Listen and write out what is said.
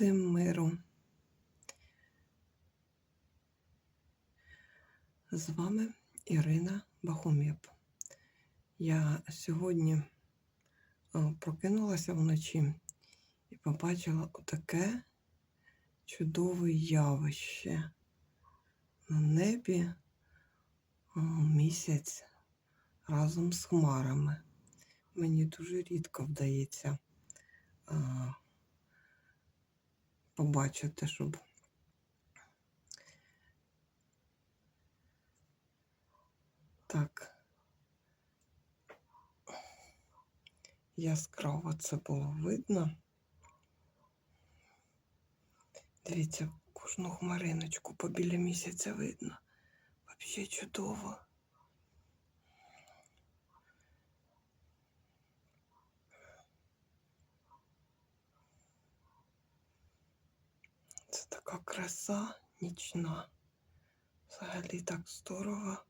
Всім миру. З вами Ірина Бахумєп. Я сьогодні е, прокинулася вночі і побачила отаке чудове явище. На небі місяць разом з хмарами. Мені дуже рідко вдається а, побачити, щоб так яскраво це було видно. Дивіться, кожну хмариночку побіля місяця видно. Взагалі чудово. Це така краса нічна. Взагалі так здорово.